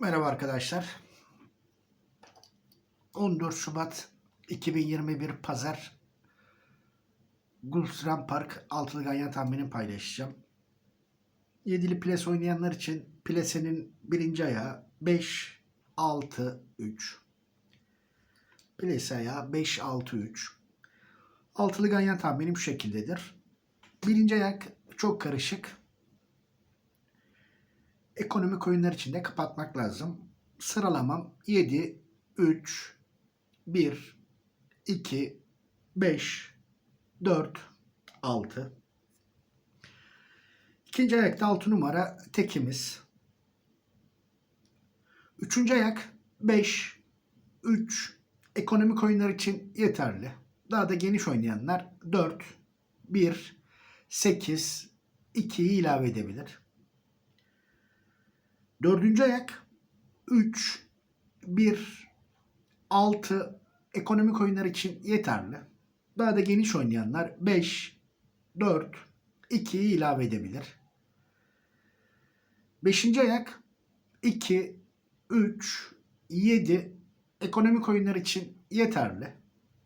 Merhaba arkadaşlar. 14 Şubat 2021 Pazar Gulfstream Park altılı ganyan tahminini paylaşacağım. Yedili ples oynayanlar için plesenin birinci ayağı 5 6 3. Plese ayağı 5 6 3. Altılı ganyan tahminim şu şekildedir. Birinci ayak çok karışık ekonomik oyunlar içinde kapatmak lazım. Sıralamam 7, 3, 1, 2, 5, 4, 6. İkinci ayakta 6 numara tekimiz. Üçüncü ayak 5, 3. Ekonomik oyunlar için yeterli. Daha da geniş oynayanlar 4, 1, 8, 2'yi ilave edebilir. Dördüncü ayak 3, 1, 6 ekonomik oyunlar için yeterli. Daha da geniş oynayanlar 5, 4, 2'yi ilave edebilir. Beşinci ayak 2, 3, 7 ekonomik oyunlar için yeterli.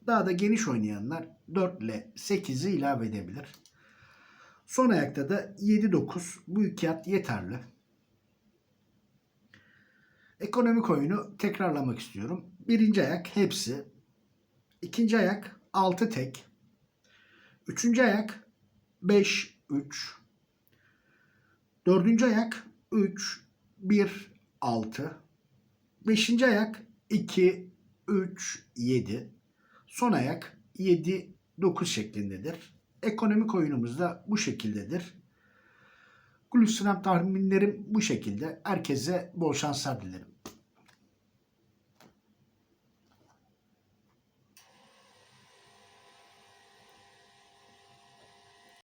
Daha da geniş oynayanlar 4 ile 8'i ilave edebilir. Son ayakta da 7-9 bu iki at yeterli. Ekonomik oyunu tekrarlamak istiyorum. Birinci ayak hepsi. İkinci ayak 6 tek. Üçüncü ayak 5 3. Dördüncü ayak 3 1 6. Beşinci ayak 2 3 7. Son ayak 7 9 şeklindedir. Ekonomik oyunumuz da bu şekildedir. Gülüsünem tahminlerim bu şekilde. Herkese bol şanslar dilerim.